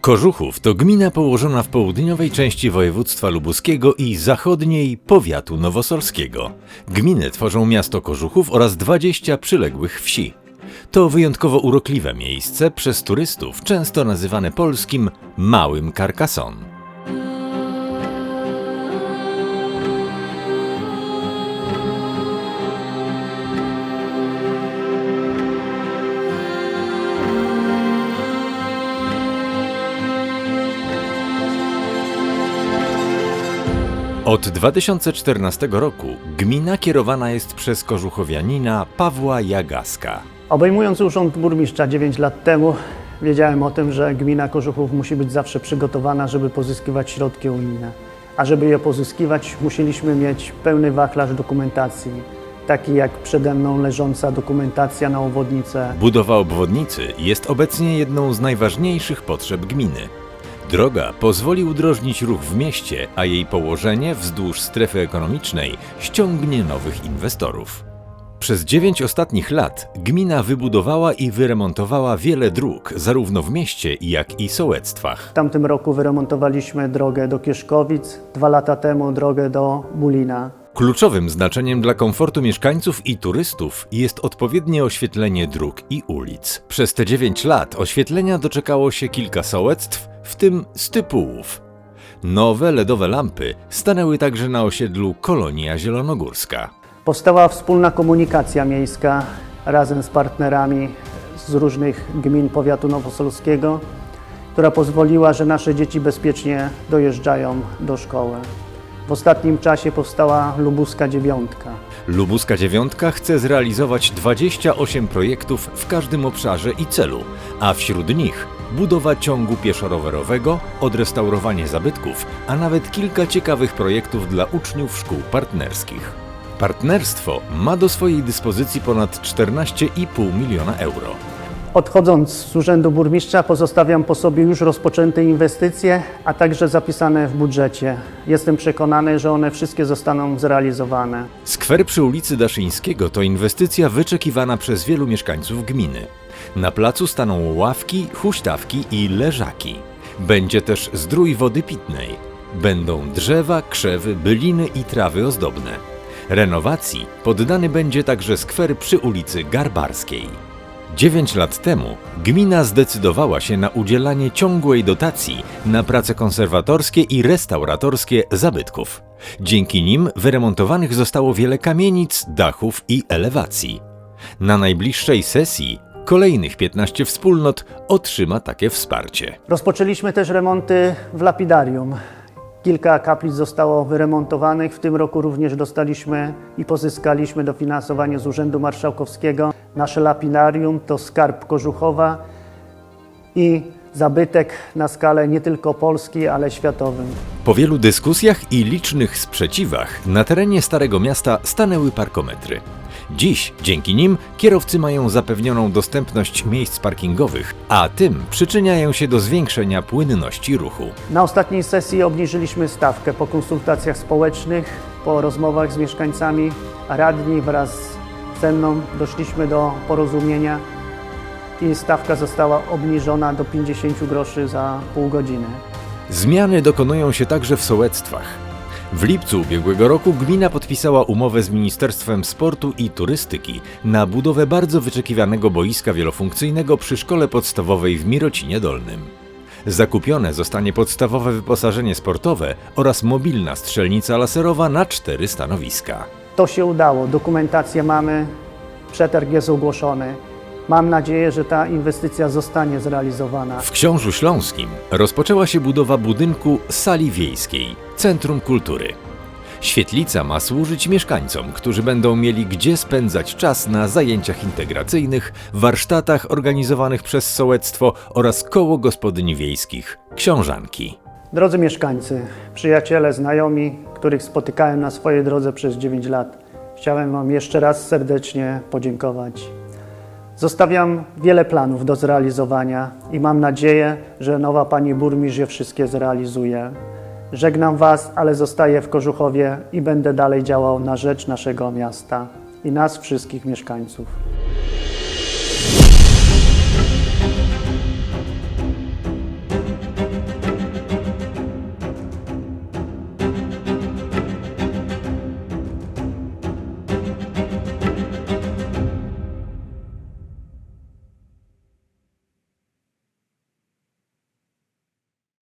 Kożuchów to gmina położona w południowej części województwa lubuskiego i zachodniej powiatu nowosolskiego. Gminę tworzą miasto Kożuchów oraz 20 przyległych wsi. To wyjątkowo urokliwe miejsce, przez turystów często nazywane polskim Małym Carcassonne. Od 2014 roku gmina kierowana jest przez kożuchowianina Pawła Jagaska. Obejmując urząd burmistrza 9 lat temu, wiedziałem o tym, że gmina Kożuchów musi być zawsze przygotowana, żeby pozyskiwać środki unijne. A żeby je pozyskiwać, musieliśmy mieć pełny wachlarz dokumentacji, taki jak przede mną leżąca dokumentacja na obwodnicę. Budowa obwodnicy jest obecnie jedną z najważniejszych potrzeb gminy. Droga pozwoli udrożnić ruch w mieście, a jej położenie wzdłuż strefy ekonomicznej ściągnie nowych inwestorów. Przez dziewięć ostatnich lat gmina wybudowała i wyremontowała wiele dróg, zarówno w mieście, jak i sołectwach. W tamtym roku wyremontowaliśmy drogę do Kieszkowic, dwa lata temu drogę do Bulina. Kluczowym znaczeniem dla komfortu mieszkańców i turystów jest odpowiednie oświetlenie dróg i ulic. Przez te 9 lat oświetlenia doczekało się kilka sołectw, w tym Stypułów. Nowe LEDowe lampy stanęły także na osiedlu Kolonia Zielonogórska. Powstała wspólna komunikacja miejska razem z partnerami z różnych gmin powiatu nowosolskiego, która pozwoliła, że nasze dzieci bezpiecznie dojeżdżają do szkoły. W ostatnim czasie powstała Lubuska Dziewiątka. Lubuska Dziewiątka chce zrealizować 28 projektów w każdym obszarze i celu, a wśród nich budowa ciągu pieszo-rowerowego, odrestaurowanie zabytków, a nawet kilka ciekawych projektów dla uczniów szkół partnerskich. Partnerstwo ma do swojej dyspozycji ponad 14,5 miliona euro. Odchodząc z urzędu burmistrza pozostawiam po sobie już rozpoczęte inwestycje, a także zapisane w budżecie. Jestem przekonany, że one wszystkie zostaną zrealizowane. Skwer przy ulicy Daszyńskiego to inwestycja wyczekiwana przez wielu mieszkańców gminy. Na placu staną ławki, huśtawki i leżaki. Będzie też zdrój wody pitnej. Będą drzewa, krzewy, byliny i trawy ozdobne. Renowacji poddany będzie także skwer przy ulicy Garbarskiej. Dziewięć lat temu gmina zdecydowała się na udzielanie ciągłej dotacji na prace konserwatorskie i restauratorskie zabytków. Dzięki nim wyremontowanych zostało wiele kamienic, dachów i elewacji. Na najbliższej sesji kolejnych 15 wspólnot otrzyma takie wsparcie. Rozpoczęliśmy też remonty w lapidarium. Kilka kaplic zostało wyremontowanych. W tym roku również dostaliśmy i pozyskaliśmy dofinansowanie z Urzędu Marszałkowskiego. Nasze lapidarium to skarb Kożuchowa i zabytek na skalę nie tylko Polski, ale światowym. Po wielu dyskusjach i licznych sprzeciwach na terenie Starego Miasta stanęły parkometry. Dziś dzięki nim kierowcy mają zapewnioną dostępność miejsc parkingowych, a tym przyczyniają się do zwiększenia płynności ruchu. Na ostatniej sesji obniżyliśmy stawkę po konsultacjach społecznych, po rozmowach z mieszkańcami, radni wraz ze mną doszliśmy do porozumienia i stawka została obniżona do 50 groszy za pół godziny. Zmiany dokonują się także w sołectwach. W lipcu ubiegłego roku gmina podpisała umowę z Ministerstwem Sportu i Turystyki na budowę bardzo wyczekiwanego boiska wielofunkcyjnego przy szkole podstawowej w Mirocinie Dolnym. Zakupione zostanie podstawowe wyposażenie sportowe oraz mobilna strzelnica laserowa na cztery stanowiska. To się udało, dokumentację mamy, przetarg jest ogłoszony. Mam nadzieję, że ta inwestycja zostanie zrealizowana. W Książu Śląskim rozpoczęła się budowa budynku sali wiejskiej, Centrum Kultury. Świetlica ma służyć mieszkańcom, którzy będą mieli gdzie spędzać czas na zajęciach integracyjnych, warsztatach organizowanych przez sołectwo oraz koło gospodyń wiejskich, książanki. Drodzy mieszkańcy, przyjaciele, znajomi, których spotykałem na swojej drodze przez 9 lat, chciałem Wam jeszcze raz serdecznie podziękować. Zostawiam wiele planów do zrealizowania i mam nadzieję, że nowa pani burmistrz je wszystkie zrealizuje. Żegnam Was, ale zostaję w Kożuchowie i będę dalej działał na rzecz naszego miasta i nas wszystkich mieszkańców.